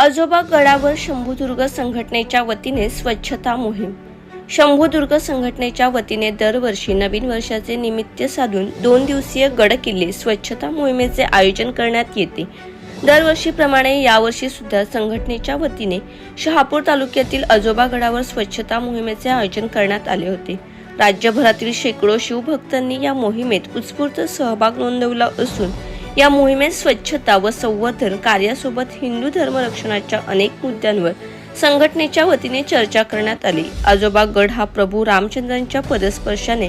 आजोबा गडावर शंभूदुर्ग संघटनेच्या वतीने स्वच्छता मोहीम. शंभूदुर्ग संघटनेच्या वतीने दरवर्षी नवीन वर्षाचे निमित्त साधून दोन दिवसीय गड किल्ले स्वच्छता मोहिमेचे आयोजन करण्यात येते. दरवर्षीप्रमाणे यावर्षी सुद्धा संघटनेच्या वतीने शहापूर तालुक्यातील आजोबा गडावर स्वच्छता मोहिमेचे आयोजन करण्यात आले होते. राज्यभरातील शेकडो शिवभक्तांनी या मोहिमेत उत्स्फूर्त सहभाग नोंदवला असून या मोहिमेत स्वच्छता व संवर्धन कार्यासोबत हिंदू धर्मरक्षणाच्या अनेक मुद्द्यांवर संघटनेच्या वतीने चर्चा करण्यात आली. आजोबा गड हा प्रभू रामचंद्रांच्या पदस्पर्शाने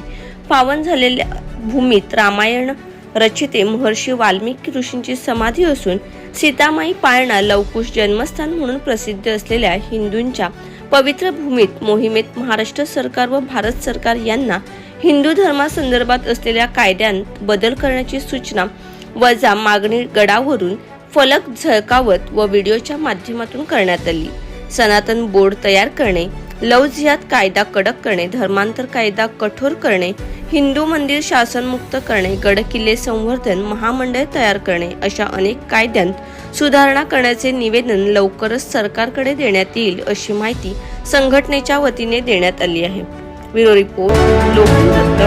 पावन झालेल्या भूमीत रामायण रचिते महर्षी वाल्मिकी ऋषींची समाधी असून सीतामाई पाळणा लवकुश जन्मस्थान म्हणून प्रसिद्ध असलेल्या हिंदूंच्या पवित्र भूमीत मोहिमेत महाराष्ट्र सरकार व भारत सरकार यांना हिंदू धर्मासंदर्भात असलेल्या कायद्यांत बदल करण्याची सूचना वजा मागणी गडावरून फलक झळकावत व व्हिडिओच्या माध्यमातून करण्यात आली. सनातन बोर्ड तयार करणे लव जिहाद कायदा कडक करणे धर्मांतर कायदा कठोर करणे हिंदू मंदिर शासनमुक्त करणे गडकिल्ले संवर्धन महामंडळ तयार करणे अशा अनेक कायद्यांत सुधारणा करण्याचे निवेदन लवकरच सरकारकडे देण्यात येईल अशी माहिती संघटनेच्या वतीने देण्यात आली आहे. Bureau report लोकदत्त